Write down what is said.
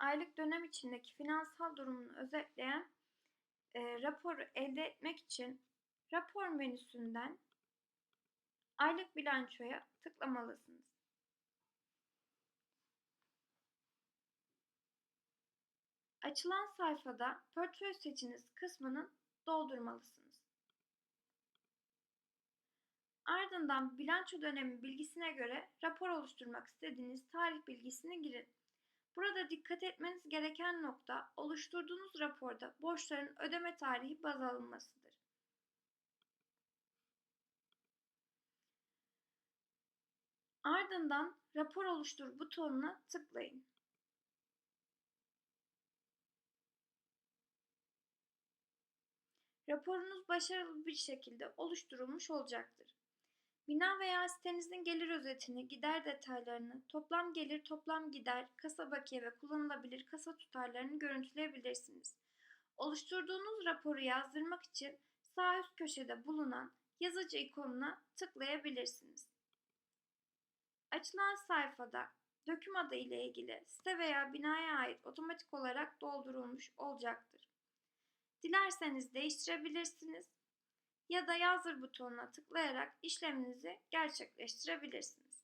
aylık dönem içindeki finansal durumunu özetleyen e, raporu elde etmek için rapor menüsünden aylık bilançoya tıklamalısınız. Açılan sayfada portföy seçiniz kısmının doldurmalısınız. Ardından bilanço dönemi bilgisine göre rapor oluşturmak istediğiniz tarih bilgisini girin. Burada dikkat etmeniz gereken nokta oluşturduğunuz raporda borçların ödeme tarihi baz alınmasıdır. Ardından rapor oluştur butonuna tıklayın. Raporunuz başarılı bir şekilde oluşturulmuş olacaktır. Bina veya sitenizin gelir özetini, gider detaylarını, toplam gelir, toplam gider, kasa bakiye ve kullanılabilir kasa tutarlarını görüntüleyebilirsiniz. Oluşturduğunuz raporu yazdırmak için sağ üst köşede bulunan yazıcı ikonuna tıklayabilirsiniz. Açılan sayfada döküm adı ile ilgili site veya binaya ait otomatik olarak doldurulmuş olacaktır. Dilerseniz değiştirebilirsiniz ya da yazdır butonuna tıklayarak işleminizi gerçekleştirebilirsiniz.